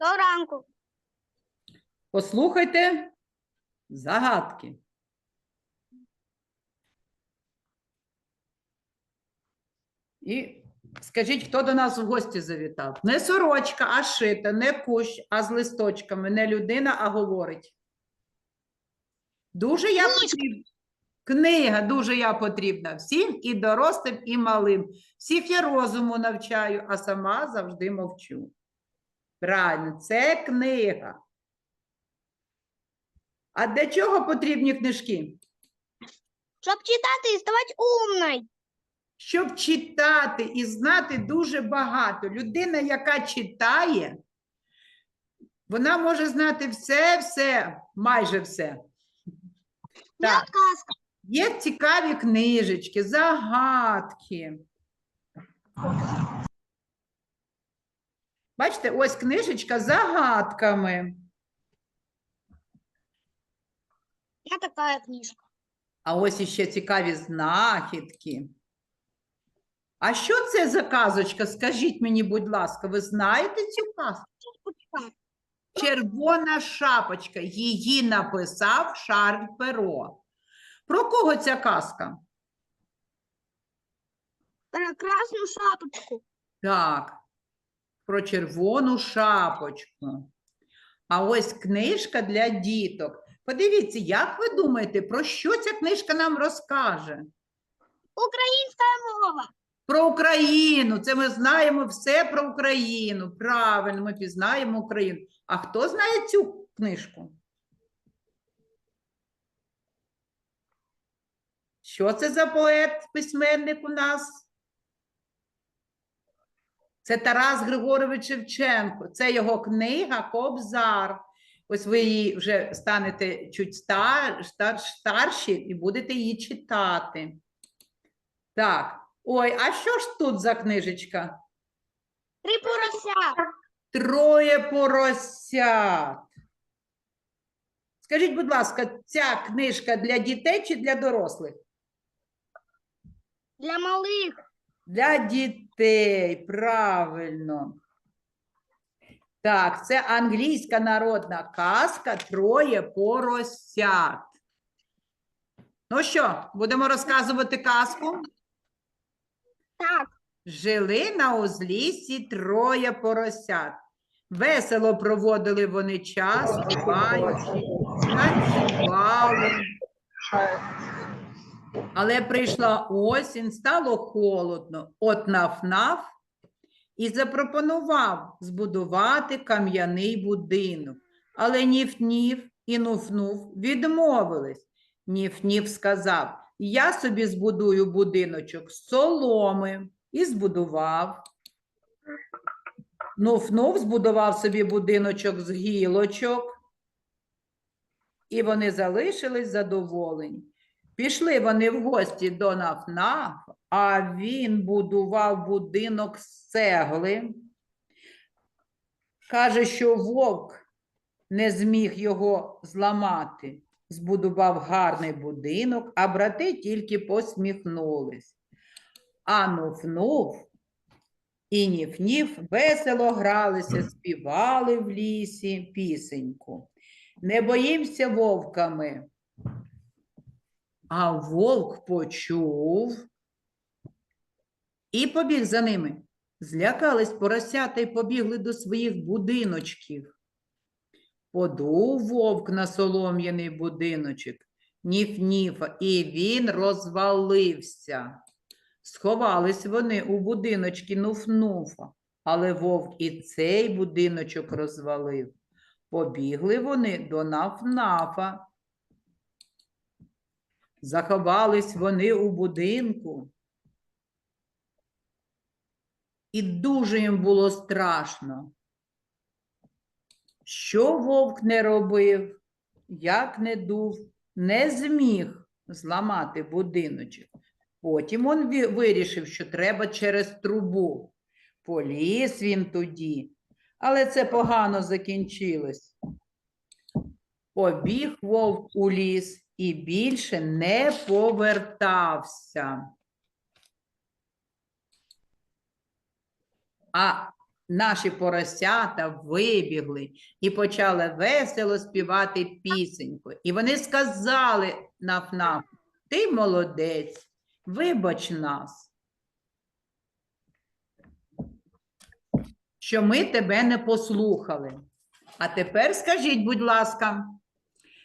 До ранку. Послухайте загадки. І скажіть, хто до нас в гості завітав? Не сорочка, а шита, не кущ, а з листочками, не людина, а говорить. Дуже я потрібна. Книга дуже я потрібна всім і дорослим, і малим. Всіх я розуму навчаю, а сама завжди мовчу. Правильно, це книга. А для чого потрібні книжки? Щоб читати і ставати умною. Щоб читати і знати дуже багато. Людина, яка читає, вона може знати все, все, майже все. Так, є цікаві книжечки, загадки. Бачите, ось книжечка з загадками. Я така книжка. А ось іще цікаві знахідки. А що це за казочка? Скажіть мені, будь ласка, ви знаєте цю казку? Червона шапочка. Її написав Шарль Перо. Про кого ця казка? Прекрасну шапочку. Так, про червону шапочку. А ось книжка для діток. Подивіться, як ви думаєте, про що ця книжка нам розкаже? Українська мова. Про Україну. Це ми знаємо все про Україну. Правильно, ми пізнаємо Україну. А хто знає цю книжку? Що це за поет, письменник у нас? Це Тарас Григорович Шевченко. Це його книга Кобзар. Ось ви її вже станете чуть стар, стар, старші і будете її читати. Так. Ой, а що ж тут за книжечка? Три порося. Троє поросят. Скажіть, будь ласка, ця книжка для дітей чи для дорослих? Для малих. Для дітей, правильно. Так, це англійська народна казка Троє поросят. Ну що, будемо розказувати казку? Так. Жили на узліссі троє поросят. Весело проводили вони час, співаючи, танцювали. Але прийшла осінь, стало холодно. От наф-наф і запропонував збудувати кам'яний будинок. Але Ніф-Ніф і Нуф-Нуф відмовились. Ніф-Ніф сказав: Я собі збудую будиночок з соломи і збудував. Нуф-Нуф збудував собі будиночок з гілочок, і вони залишились задоволені. Пішли вони в гості до Наф-Наф, а він будував будинок з цегли. Каже, що вовк не зміг його зламати. Збудував гарний будинок, а брати тільки посміхнулись. А Нуф-Нуф і Ніф-Ніф весело гралися, співали в лісі пісеньку. Не боїмося вовками. А вовк почув і побіг за ними. Злякались поросята і побігли до своїх будиночків. Подув вовк на солом'яний будиночок, ніф-ніфа, і він розвалився. Сховались вони у будиночки нуф-нуфа, але вовк і цей будиночок розвалив. Побігли вони до наф-нафа. Заховались вони у будинку. І дуже їм було страшно. Що вовк не робив, як не дув, не зміг зламати будиночок. Потім він вирішив, що треба через трубу. Поліз він тоді, але це погано закінчилось. Побіг вовк у ліс і більше не повертався. А наші поросята вибігли і почали весело співати пісеньку. І вони сказали наф-наф, ти молодець, вибач нас, що ми тебе не послухали. А тепер скажіть, будь ласка,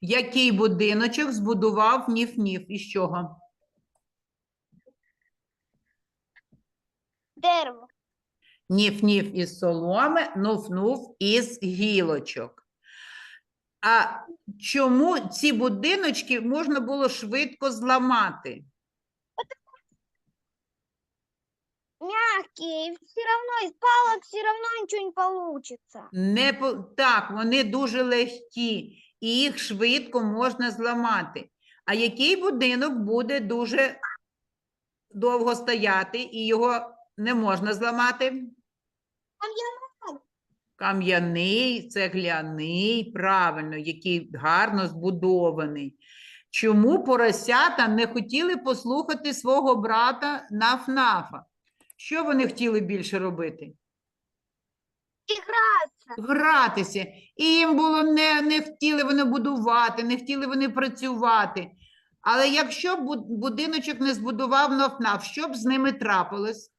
який будиночок збудував Ніф-Ніф? Із чого? Дерево. Ніф-ніф із соломи, нуф-нуф із гілочок. А чому ці будиночки можна було швидко зламати? Мягкие. Все равно из палок все равно ничего не получится. Не по... Так, вони дуже легкі, і їх швидко можна зламати. А який будинок буде дуже довго стояти, і його не можна зламати? Кам'яний, цегляний, правильно, який гарно збудований. Чому поросята не хотіли послухати свого брата Наф-Нафа? Що вони хотіли більше робити? Гратися. І їм було не, не хотіли вони будувати, не хотіли вони працювати. Але якщо б будиночок не збудував Наф-Наф, що б з ними трапилось?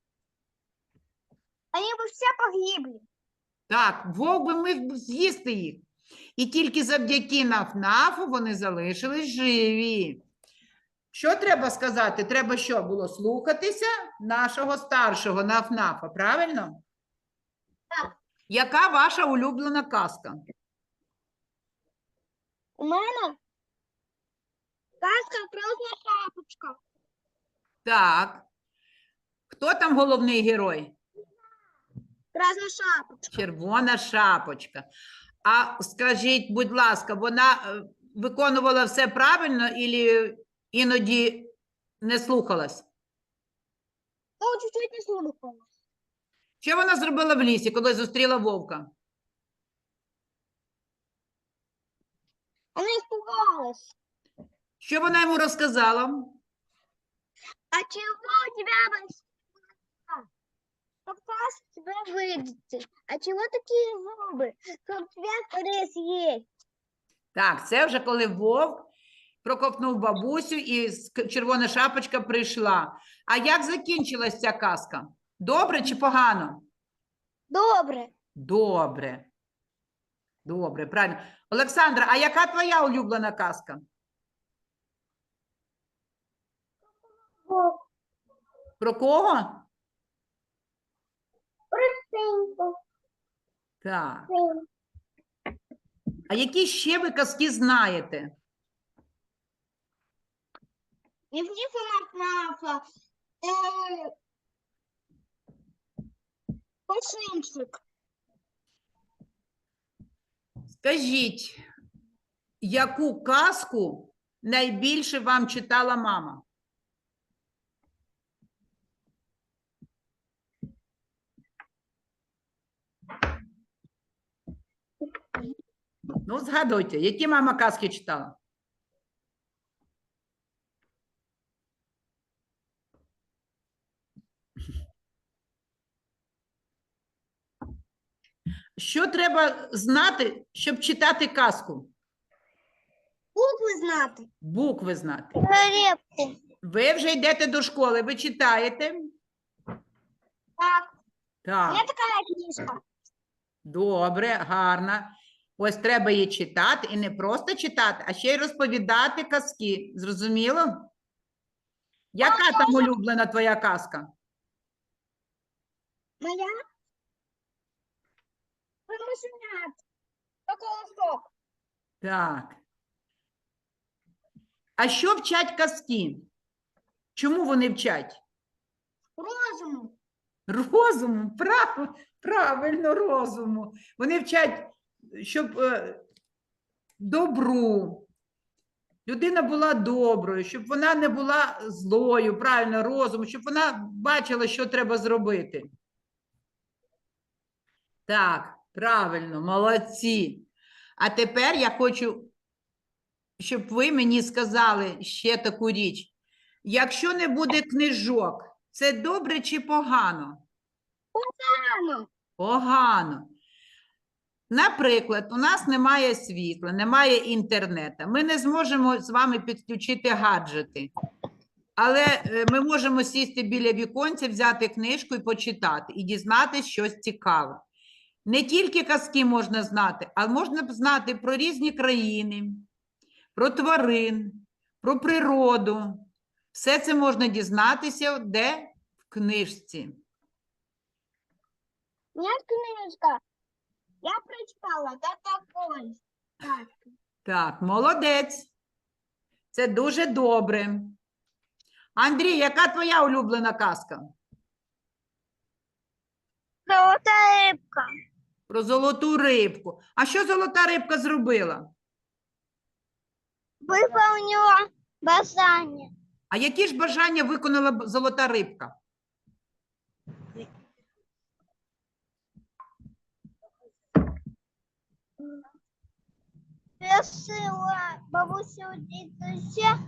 Они бы все погибли. Так, вовк би б з'їсти їх. І тільки завдяки нафнафу вони залишились живі. Що треба сказати? Треба що було слухатися нашого старшого нафнафа, правильно? Яка ваша улюблена казка? У мене казка красная шапочка. Так. Хто там головний герой? Красная шапочка. Червона шапочка. А скажіть, будь ласка, вона е, виконувала все правильно і іноді не слухалась? Ну, чуть-чуть не слухала. Що вона зробила в лісі, коли зустріла вовка? Она испугалась. Що вона йому розказала? А чего у тебя большая? Попас тебя выйдете. А чего такие зубы? Чтоб тебя скорее съесть. Так, це вже коли вовк проковтнув бабусю і ск- червона шапочка прийшла. А як закінчилась ця казка? Добре чи погано? Добре. Добре. Добре, правильно. Олександра, а яка твоя улюблена казка? Про кого? Так. А які ще ви казки знаєте? Ефнифа э, Пашинчик. Скажіть, яку казку найбільше вам читала мама? Ну, згадуйте, які мама казки читала? Що треба знати, щоб читати казку? Буквы знати. Букви знати. Репку. Ви вже йдете до школи, ви читаєте? Так. Так, меня такая книжка. добре, гарно. Ось треба її читати і не просто читати, а ще й розповідати казки. Зрозуміло? Яка там улюблена твоя казка? Моя? Промышленят. Колосок. Так. А що вчать казки? Чому вони вчать? Розуму. Розуму, прав, правильно, розуму. Вони вчать, щоб е, добру. Людина була доброю, щоб вона не була злою, правильно, розуму, щоб вона бачила, що треба зробити. Так, правильно, молодці. А тепер я хочу, щоб ви мені сказали ще таку річ. Якщо не буде книжок, це добре чи погано? Погано. Погано. Наприклад, у нас немає світла, немає інтернету. Ми не зможемо з вами підключити гаджети. Але е, ми можемо сісти біля віконця, взяти книжку і почитати, і дізнатися щось цікаве. Не тільки казки можна знати, а можна знати про різні країни, про тварин, про природу. Все це можна дізнатися де? В книжці. У книжка. Я прочитала, да такой. Так. Так, молодець. Це дуже добре. Андрій, яка твоя улюблена казка? Золотая рыбка. Про золоту рибку. А що золота рибка зробила? Выполнила базание. А які ж бажання виконала б золота рибка? Просила бабусю дідуся.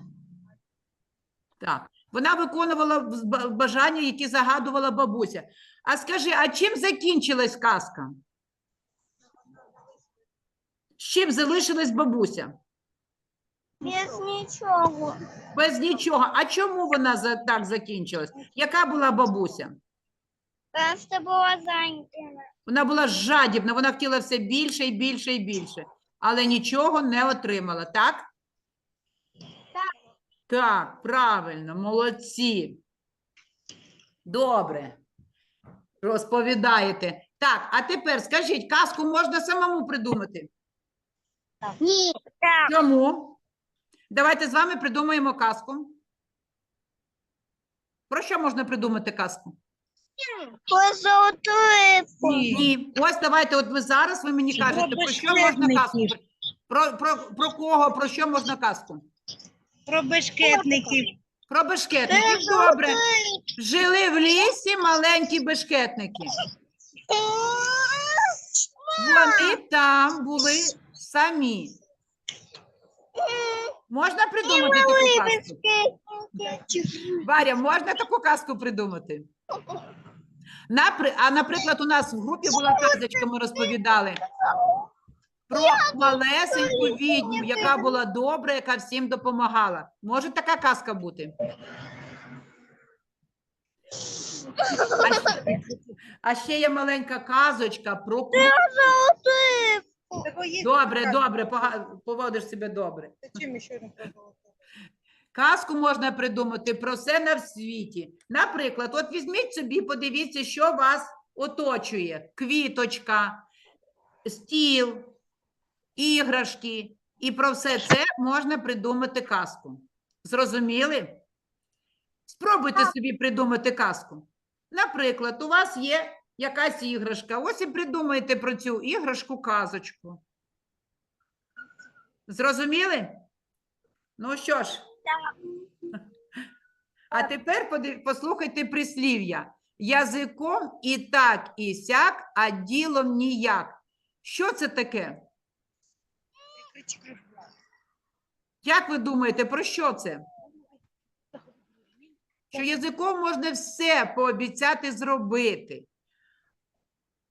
Так, вона виконувала б- бажання, які загадувала бабуся. А скажи, а чим закінчилась казка? З чим залишилась бабуся? Без нічого. Без нічого. А чому вона за, так закінчилась? Яка була бабуся? Просто була зайнята. Вона була жадібна, вона хотіла все більше і більше і більше, але нічого не отримала, так? Так. Так, правильно, молодці. Добре. Розповідаєте. Так, а тепер скажіть, казку можна самому придумати? Ні. Чому? Давайте з вами придумаємо казку. Про що можна придумати казку? Про золоту рибку. Ні. Ось давайте, от ви зараз ви мені кажете, про що можна казку? Про, про, про кого, про що можна казку? Про бешкетників. Про бешкетників. Добре. Жили в лісі маленькі бешкетники. Вони там були самі. Можна придумати таку казку? Варя, можна таку казку придумати? Напри... А, наприклад, у нас в групі була казочка, ми розповідали про малесеньку відьму, яка була добра, яка всім допомагала. Може така казка бути? А ще, є маленька казочка про Такої Добре, добре, пога- поводиш себе добре. Чим ще не пробував? Казку можна придумати про все на світі. Наприклад, от візьміть собі, подивіться, що вас оточує: квіточка, стіл, іграшки. І про все це можна придумати казку. Зрозуміли? Спробуйте собі придумати казку. Наприклад, у вас є якась іграшка. Ось і придумайте про цю іграшку казочку. Зрозуміли? Ну що ж, а тепер послухайте прислів'я. Язиком і так, і сяк, а ділом ніяк. Що це таке? Як ви думаєте, про що це? Що язиком можна все пообіцяти зробити.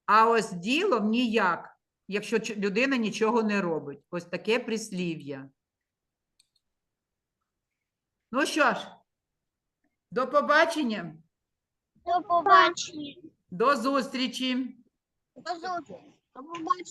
А ось ділом ніяк, якщо людина нічого не робить. Ось таке прислів'я. Ну що ж, до побачення, До побачення. до зустрічі. До зустрічі. До побачення.